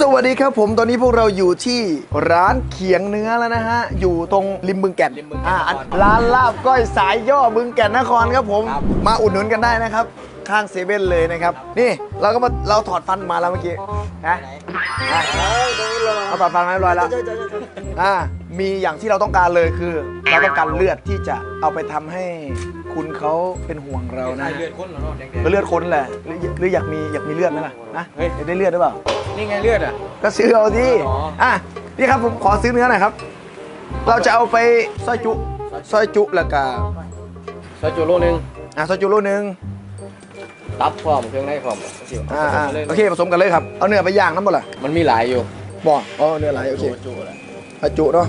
สวัสดีครับผมตอนนี้พวกเราอยู่ที่ร้านเขียงเนื้อแล้วนะฮะ อยู่ตรงริมบึงแก่นริมบึงแก่นอ่าอันนครร้านลาบก้อยสายย่อบึงแก่นนครครับผม ครับ มาอุดหนุนกันได้นะครับ ข้างเซเว่นเลยนะครับ นี่เราก็มาเราถอดฟันมาแล้วเมื่อกี้นะอะเอาถอดฟันมาเรียบร้อยแล้วอ่ามีอย่างที่เราต้องการเลยคือ เราต้องการเลือดที่จะเอาไปทำให้ คุณเขาเป็นห่วงเรานะใช่เลือดข้นเหรอเนาะแดงก็เลือดคนแหละหรือหรืออยากมีอยากมีเลือดไหมล่ะนะเฮ้ย อยากได้เลือดหรือเปล่า ๆนี่ไงเลือดอะ ก็ซื้อเอาที่อ๋ออ่ อะนี่ครับผมขอซื้อเนื้อหน่อยครับ เราจะเอาไปซอยจุซอยจุแล้วก็ซอยจูโลนึงอะซอยจุโลนึงตับพร้อมเครื่องในพร้อมอ่าอ่าเลยโอเคผสมกันเลยครับ เอาเนื้อไปย่างน้ำบ่ล่ะมันมีหลายอยู่บ่อ๋อเนื้อหลายโอเคจูแหละซอยจุเนาะ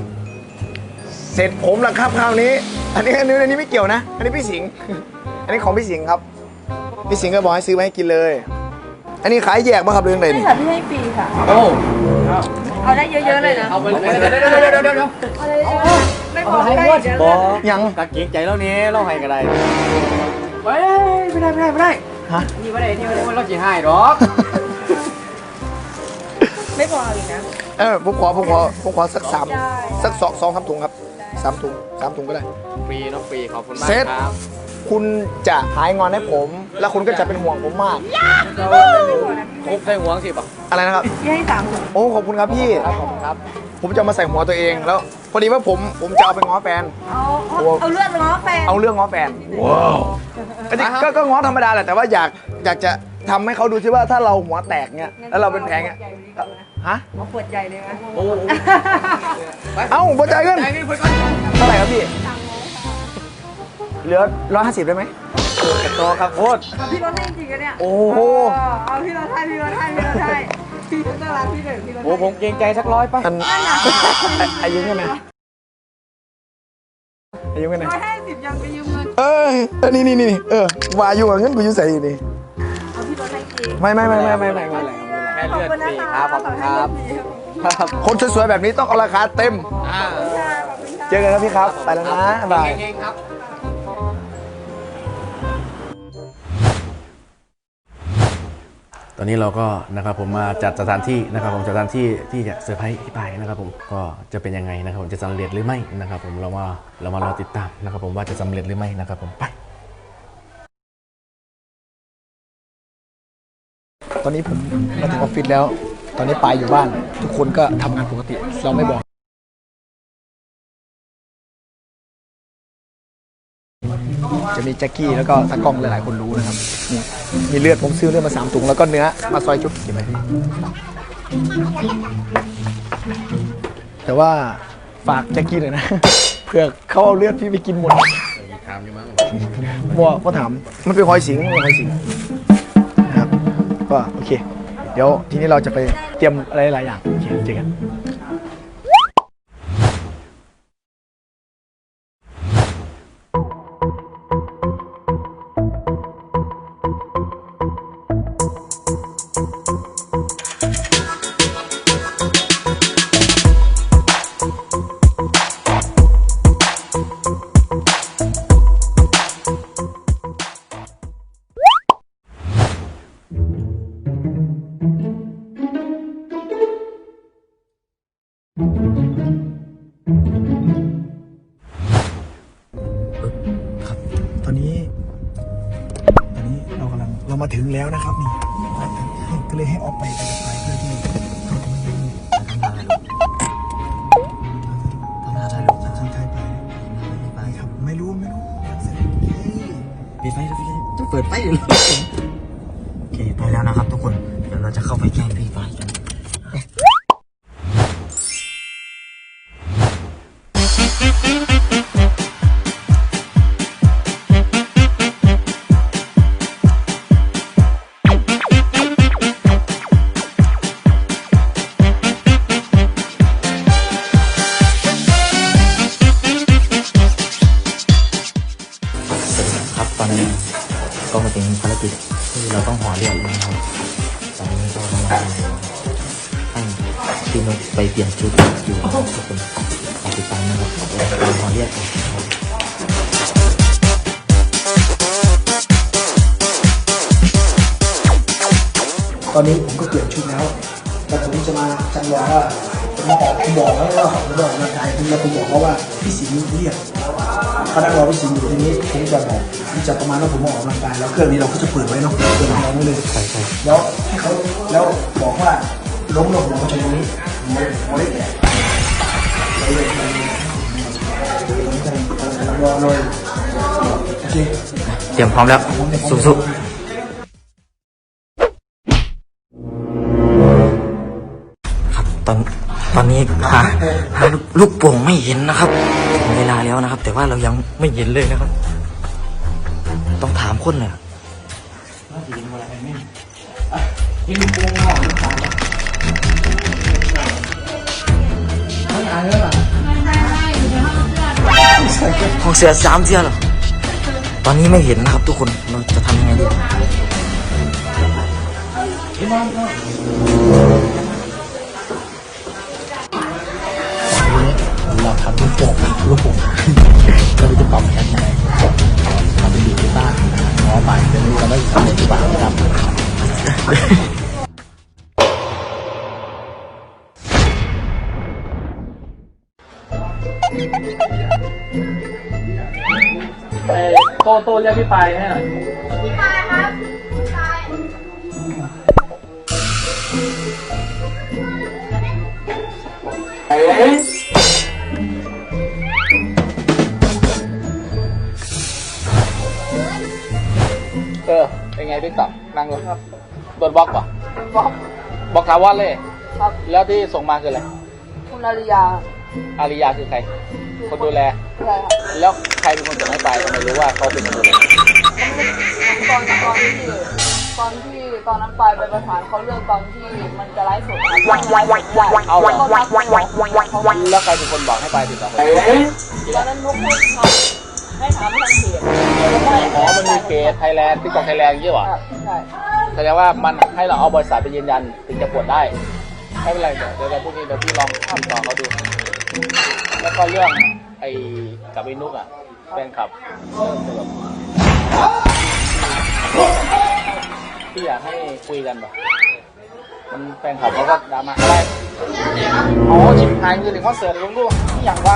เสร็จผมแล้วครับคราวนี้ อันนี้อันนี้อันนี้ไม่เกี่ยวนะ อันนี้พี่สิงห์อันนี้ของพี่สิงห์ครับ พี่สิงห์ก็บอกให้ซื้อมาให้กินเลย อันนี้ขายแยกป่ะครับเรื่องใดใช่นี่ค่ะพี่ให้ฟรีค่ะ โอ้เอาได้เยอะๆเลยนะ เอาไปเลยเดี๋ยวเดี๋ยวเดี๋ยวเดี๋ยวเดี๋ยวเอาเลยไม่บอกใกล้เดี๋ยวบเลอยยังตะเกียงใจแล้วนี้เราให้กันได้เฮ้ยไม่ได้ไม่ได้ไม่ได้ฮะนี่ไม่ได้นี่ไม่ได้เราจีให้หรอกไม่พออีกนะ เออผมขอผมขอผมขอสักสามได้สักสองสองครับถุงครับ สามถุงสามถุงก็ได้ ฟรีเนาะฟรีขอบคุณมากเซ็ต ครับ คุณจะหายงอนให้ผม แล้วคุณก็จะเป็นห่วงผมมากไม่พอนะครบใส่ห่วงสิป่ะอะไรนะครับพี่ให้สามถุงโอ้ขอบคุณครับพี่ครับขอบคุณครับ ผมจะเอามาใส่หัวตัวเองแล้ว พอดีว่าผมผมจะเอาไปง้อแฟน เอาเอาเอาเลือดง้อแฟนเอาเรื่องง้อแฟน ว้าวก็ก็ง้อธรรมดาแหละแต่ว่าอยากอยากจะทำให้เขาดูซิว่าถ้าเราหัวแตกเงี้ยแล้วเราเป็นแผลเงี้ย ฮะ เอาขวดใหญ่เลยไหมโอ้โหเอ้าบนใจายเงินใจนี่เพื่อนก่อนเท่าไหร่ครับพี่ เหลือร้อยห้าสิบได้ไหมโอ้กระโตครับโคตร เอาพี่รถให้จริงๆอะเนี่ยโอ้โห เออเอาพี่รถให้พี่รถให้พี่รถให้พี่น่ารักพี่หนึ่งพี่รถโอ้ผมเกรงใจสักร้อยป่ะอันอายุกันนะอายุกันนะร้อยห้าสิบยังไปยืมเงิน เออเออนี่นี่นี่เออวาอยู่กับเงินกูอยู่ใส่นี่เอาพี่รถให้จริงไม่ไม่ไม่ไม่ไม่ไม่ไม่ แค่เลือดฟรีครับขอบคุณครับครับคนสวยๆแบบนี้ต้องเอาราคาเต็ม อ่าเจอกันครับพี่ครับ ไปแล้วนะบาย เก่งๆครับ ตอนนี้เราก็นะครับผมมาจัดสถานที่นะครับผมจัดสถานที่ที่จะเซอร์ไพรส์พี่ปายนะครับผมก็จะเป็นยังไงนะครับผมจะสำเร็จหรือไม่นะครับผมเรามาเรามารอติดตามนะครับผมว่าจะสำเร็จหรือไม่นะครับผมไป ตอนนี้ผมมาถึงออฟฟิศแล้ว ตอนนี้ปายอยู่บ้าน ทุกคนก็ทำงานปกติ เราไม่บอก จะมีแจ็คกี้แล้วก็ตากล้องหลายๆ คนรู้นะครับนี่มีเลือดผมซื้อเลือดมาสามถุงแล้วก็เนื้อมาซอยจุ๊บเห็นไหมพี่แต่ว่าฝากแจ็คกี้หน่อยนะ เผื่อเขาเอาเลือดพี่ไปกินหมด ถามอยู่มั้งบัวก็ถาม มันเป็นหอยสิงมันเป็นหอยสิงนะครับ ก็โอเค เดี๋ยวทีนี้เราจะไปเตรียมอะไรหลายอย่างโอเคเจอกัน นะครับนี่ก็เลยให้ออกไปไปกับไปเพื่อที่เขาจะไม่รู้ทำอะไรลูกทำอะไรไปไปครับ ไม่รู้ไม่รู้เสร็จปิดไฟแล้วพี่จะเปิดไฟอยู่เลยโอเคไปแล้วนะครับทุกคน เดี๋ยวเราจะเข้าไปแกล้งพี่ ตอนนี้ผมก็เปลี่ยนชุดแล้ว แต่ผมจะมาจำลองว่าผมมาออกผมบอกแล้วว่าผมจะออกกำลังกายผมแล้วผมบอกเขาว่าพี่สิงห์เรียกเขานั่งรอพี่สิงห์อยู่ทีนี้ผมจะบอกผมจะประมาณว่าผมออกกำลังกายแล้วเครื่องนี้เราก็จะเปิดไว้เนาะเปิดลำโพงไว้เลยใช่ใช่แล้วให้เขาแล้วบอกว่าล้มลงหัวชนตรงนี้หัวหัวได้แตกเราเลยรอเลยโอเคเตรียมพร้อมแล้วสู้ๆ อนตอนนี้หาหาลูกโป่งไม่เห็นนะครับถึงเวลาแล้วนะครับ แต่ว่าเรายังไม่เห็นเลยนะครับ ต้องถามคนเลยของเสียสามเสียหรอตอนนี้ไม่เห็นนะครับ ทุกคนเราจะทำยังไงดี ไปเดี๋ยวนี้เราได้ทำเป็นกีตาร์นะครับโตโตเรียกพี่ปายให้หน่อยพี่ปายครับาวรเลย ครับแล้วที่ส่งมาคืออะไร คุณอาริยาอาริยาคือใคร คนดูแลใช่ครับแล้วใครเป็นคนส่งให้ไปทำไมรู้ว่าเขาเป็นคนดูแลตอนตอนที่ตอนที่ตอนนั้นปายไปประสานเขาเรื่องตอนที่มันจะไลฟ์สดครับไลฟ์สดได้เอาเหรอเขาทักบอกเขาว่าแล้วใครเป็นคนบอกให้ไปติดต่อคนตอนนั้นนุ๊กให้ทำให้ถามทางเพจอ๋อมันมีเพจไทยแลนด์ติ๊กต็อกไทยแลนด์ยี่หรอครับใช่ แสดงว่ามันให้เราเอาบริษัทไปยืนยันถึงจะปวดได้ไม่เป็นไรเดี๋ยวเดี๋ยวเดี๋ยวพรุ่งนี้เดี๋ยวพี่ลองข้ามต่อเขาดู แล้วก็เรื่องไอ้กับไอ้นุกอะแฟนคลับเริ่มจะแบบพี่อยากให้คุยกันแบบมันแฟนคลับเขาก็ดราม่าอะไรอ๋อชิบหายเงินถึงคอนเสิร์ตลุงดูนี่อย่างว่า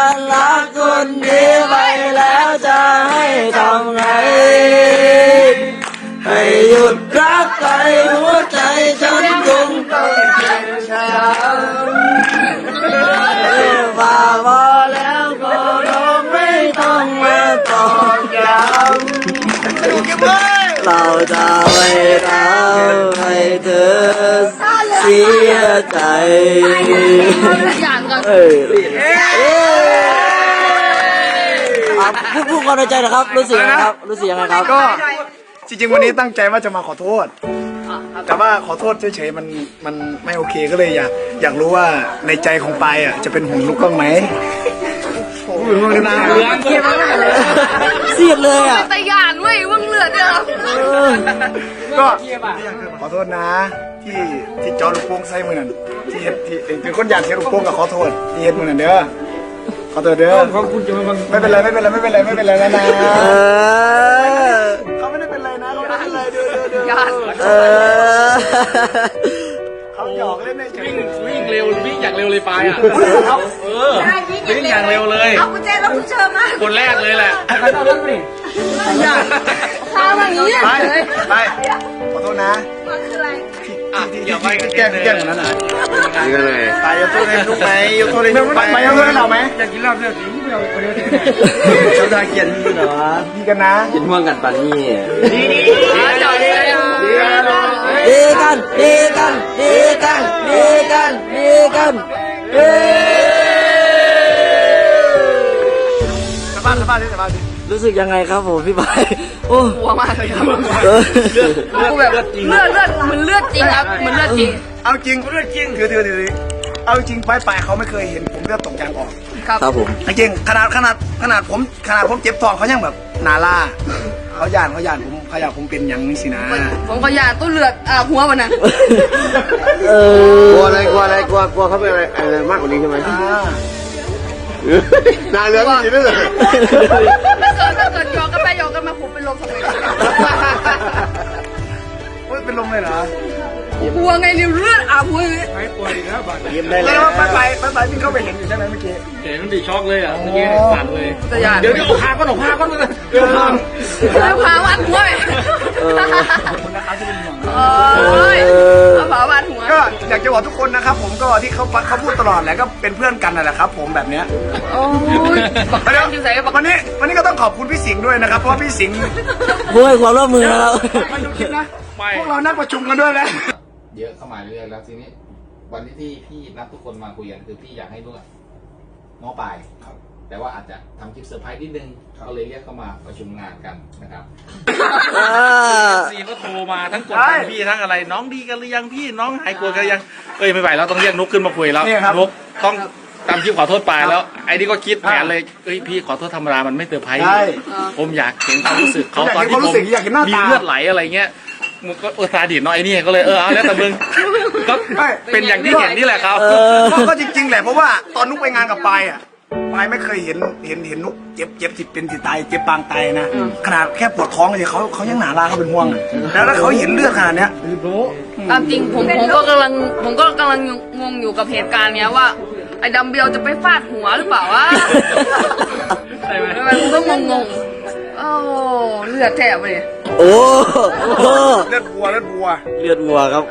คนดีไปแล้วจะให้ทำไง ให้หยุดรักไปหัวใจฉันคงต้องเจ็บช้ำว่าพอแล้วก็ร้องไม่ต้องมาตอกย้ำเราจะไม่ทำให้เธอเสียใจอย่างก่อนเอ้ย ครับพูดพูดความในใจนะครับ รู้สึกยังไงครับ รู้สึกยังไงครับ ก็จริงๆวันนี้ตั้งใจว่าจะมาขอโทษ แต่ว่าขอโทษเฉยๆมันมันไม่โอเคก็เลยอยากอยากรู้ว่าในใจของปายอะจะเป็นห่วงลูกบ้างไหมพูดถึงนะเสียดเลยอะแต่ยานเว้ยว่างเลือดเด้อก็ขอโทษนะ ที่ที่จอลูกโป่งใส่มือนั่นที่เฮ็ดที่เป็นคนอยากเสียลูกโป่งกับขอโทษที่เฮ็ดมือนั่นเด้อ ขอโทษเด้อไม่เป็นไรไม่เป็นไรไม่เป็นไรไม่เป็นไรแล้วนะเออเขาไม่ได้เป็นไรนะเขาไม่ได้เป็นไรเด้อเด้อเด้อยานเออเขาหยอกเล่นในใจวิ่งวิ่งเร็ววิ่งอย่างเร็วเลยไปอะเออวิ่งอย่างเร็วเลยเอากุญแจรถคุณเชิญมาคนแรกเลยแหละทำอย่างนี้ไปไปขอโทษนะมันคืออะไร อะเดี๋ยวไปกันแก้แก้แบบนั้นอะนี่ก็เลยไปยกโทษให้ลูกไหมยกโทษให้ลูกไปไปยกโทษให้เราไหมอยากกินเหล้าเพื่อนไม่เอาไปเดียวเขาได้เกียรตินี่เหรอพี่กันนะกินห่วงกันปันนี่ดีดีจอดเลยอะดีกันดีกันดีกันดีกันดีกันดีกันเอ้สบายสบายสบาย รู้สึกยังไงครับผมพี่บายโอ้กลัวมากเลยครับเออกูแบบเลือดเลือดเหมือนเลือดจริงครับเหมือนเลือดจริง เอาจริงเรื่องจริงคือถือถือเอาจริงไปไปเขาไม่เคยเห็นผมเลือดตกยางออกครับครับผมจริงขนาดขนาดขนาดผมขนาดผมเจ็บท้องเขายังแบบนาล่าเขาย่านเขาย่านผมเขาอยากผมเป็นอย่างนี้สินะผมก็ยานตู้เลือดอาบหัวมันนะเออกลัวอะไรกลัวอะไรกลัวกลัวเขาเป็นอะไรอะไรมากกว่านี้ใช่ไหมอ่านาเรือไม่ดีด้วยเลย ถ้าเกิดถ้าเกิดยอกันไปยอกันมาผมเป็นลมทำไมเฮ้ยเป็นลมเลยเหรอกลัวไงเนี่ยเลือดอาบหัวอย่างนี้ยิ้มได้แล้แล้ววไปไปไปไปพี่เข้าไปเห็นอยู่ใช่ไหมเมื่อกี้ เห็นมันดีช็อกเลยอะเมื่อกี้สั่นเลยแต่ยานเดี๋ยวเดี๋ยวเอาพาก้อนเอาพาก้อนเลยแล้วพาวัดหัว ไปโอ้ยเอาพาวัดหัว ก็อยากจะบอกทุกคนนะครับ ผมก็ที่เขาเขาพูดตลอดแหละก็เป็นเพื่อนกันนั่นแหละครับ ผมแบบเนี้ยโอ้ยบักแดงอยู่ใส่บักวันนี้วันนี้ก็ต้องขอบคุณพี่สิงห์ด้วยนะครับ เพราะว่าพี่สิงห์ผู้ให้ความร่วมมือนะครับมาดูคลิปนะพวกเรานัดประชุมกันด้วยนะเยอะเข้ามาเรื่อยๆแล้วทีนี้ วันที่ที่พี่นัดทุกคนมาคุยกันคือพี่อยากให้ด้วยง้อปลายครับ แต่ว่าอาจจะทำคลิปเซอร์ไพรส์นิดนึงก็เลยเรียกเข้ามาประชุมงานกันนะครับอ่าซีก็โทรมาทั้งกดทั้งพี่ทั้งอะไร น้องดีกันหรือยังพี่น้องหายกลัวกันหรือยังเอ้ยไม่ไหวแล้วต้องเรียกนุกขึ้นมาคุยแล้วนี่ครับ นุกต้องตามคลิปขอโทษปลายแล้วไอ้นี่ก็คิดแผนเลยเอ้ยพี่ขอโทษธรรมดามันไม่เซอร์ไพรส์ใช่ ผมอยากเห็นความรู้สึกเขาอยากตอนเห็นที่ความผรู้มสึกอยากเห็นหน้าตามีมี เลือดไหลอะไรเงี้ยมึงก็เออซาดิสเนาะไอ้นี่ก็เลยเออเอาแล้วแต่มึงก็ไม่เป็นอย่างที่เห็นนี่แหละครับเออก็ก็จริงๆแหละเพราะว่าตอนนุกไปงานกับปายอะ ปายไม่เคยเห็นเห็นเห็นนุกเจ็บเจ็บสิเป็นสิตายเจ็บปางตายนะขนาดแค่ปวดท้องเลยเขาเขายังหนาลาเขาเป็นห่วงอะแล้วถ้าเขาเห็นเลือดขนาดเนี้ยตามจริงผมผมก็กำลังผมก็กำลังงงอยู่กับเหตุการณ์เนี้ยว่าไอ้ดัมเบลจะไปฟาดหัวหรือเปล่าวะใช่ไหมผมก็งงงๆโอ้เลือดแทบเลยโอ้โหเลือดบัวเลือดบัวเลือดวัวครับ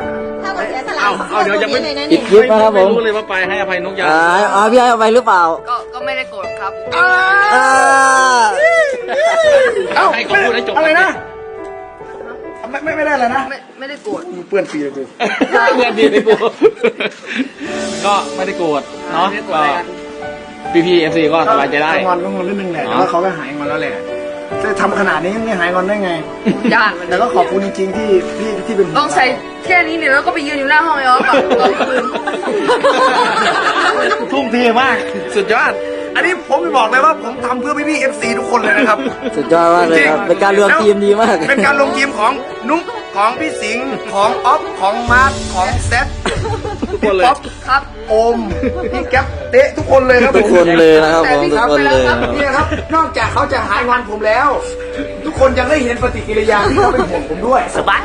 ถ้าเราเสียสละเอาเอาเดี๋ยวยังไม่ตรงนี้เลยนะปินี่ดคลิปนะครับผมไม่รู้เลยว่าไปให้อภัยนุกยังอ่าอ่าพี่ให้เอาไปหรือเปล่า ก็ก็ไม่ได้โกรธครับอ่าเอ้าให้เขาพูดให้จบอะไรนะไม่ไม่ไม่ได้อะไรนะไม่ไม่ได้โกรธเปื้อนปีเลยกูเพื่อนดีไม่กูก็ไม่ได้โกรธเนาะก็พีพีเอฟซีก็สบายใจได้งอนก็งอนนิดนึงแหละแต่ว่าเขาก็หายงอนแล้วแหละ จะทำขนาดนี้ไม่หายงอนได้ไงย่านมันแต่ก็ขอบคุณจริงๆที่ที่ที่เป็นห่วต้องใช้แค่นี้เนี่ยแล้วก็ไปยืนอยู่หน้าห้องไอ้ออฟอะตอนคืนทุ่มเทมาก สุดยอด อันนี้ผมจะบอกเลยว่าผมทำเพื่อพี่ๆ FC ทุกคนเลยนะครับ สุดยอดมากเลยครับ เป็นการรวมทีมดีมาก เป็นการลงทีมของนุ๊กของพี่สิงห์ของออฟของมาร์คของแซดทุก คนเลยครับโอมพี่แก๊ปเตะทุกคนเลยครับทุกคนเลยนะครับแต่ผมพี่ทุกครับคนเลยครับ เนี่ยครับ นอกจากเขาจะหายงอนผมแล้ว ทุกคนยังได้เห็นปฏิกิริยาที่เขาเป็นห่วงผมด้วยสบาย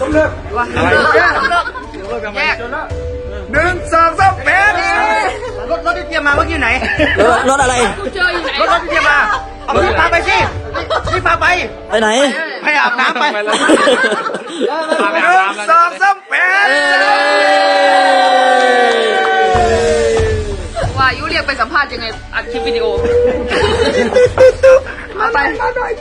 ต้องเลิกเลิกเลิกเลิกแยกหนึ่งสองสามแปดรถรถที่เตรียมมาเมื่อกี้ไหนรถรถอะไรเจออยู่ไหนรถรถที่เตรียมมาเอาพี่พาไปสิพี่พาไปไปไหนให้อาบน้ำไปหนึ่งสองสามแปด ไปสัมภาษณ์ยังไงอัดคลิปวิดีโอ มาไปมาหน่อย